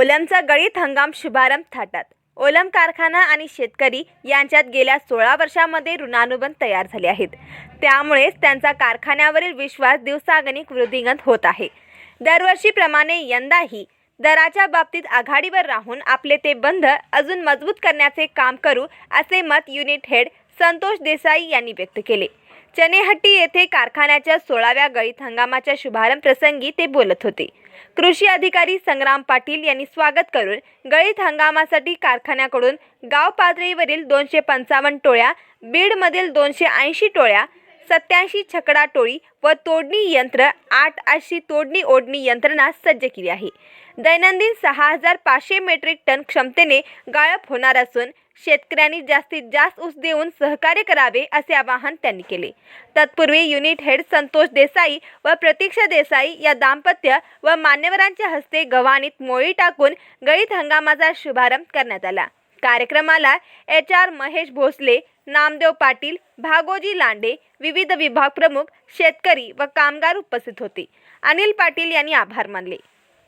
ओलमचा गळीत हंगाम शुभारंभ थाटात. ओलम कारखाना आणि शेतकरी यांच्यात गेल्या सोळा वर्षामध्ये ऋणानुबंध तयार झाले आहेत. त्यामुळेच त्यांचा कारखान्यावरील विश्वास दिवसागणिक वृद्धिंगत होत आहे. दरवर्षीप्रमाणे यंदाही दराच्या बाबतीत आघाडीवर राहून आपले ते बंध अजून मजबूत करण्याचे काम करू असे मत युनिट हेड संतोष देसाई यांनी व्यक्त केले. चनेहट्टी येथे कारखान्याच्या सोळाव्या गळीत हंगामाच्या शुभारंभ प्रसंगी ते बोलत होते. कृषी अधिकारी संग्राम पाटील यांनी स्वागत करून गळीत हंगामासाठी कारखान्याकडून गाव पातळीवरील दोनशे पंचावन्न टोळ्या बीडमधील दोनशे ऐंशी टोळ्या सत्याऐंशी छकडा टोळी व तोडणी यंत्र आठ अशी तोडणी ओढणी यंत्रणा सज्ज केली आहे. दैनंदिन सहा हजार पाचशे मेट्रिक टन क्षमतेने गाळप होणार असून शेतकऱ्यांनी जास्तीत जास्त ऊस देऊन सहकार्य करावे असे आवाहन त्यांनी केले. तत्पूर्वी युनिट हेड संतोष देसाई व प्रतीक्षा देसाई या दाम्पत्य व मान्यवरांच्या हस्ते गव्हाणीत मोळी टाकून गळीत हंगामाचा शुभारंभ करण्यात आला. कार्यक्रमाला एच आर महेश भोसले नामदेव पाटील भागोजी लांडे विविध विभाग प्रमुख शेतकरी व कामगार उपस्थित होते. अनिल पाटील यांनी आभार मानले.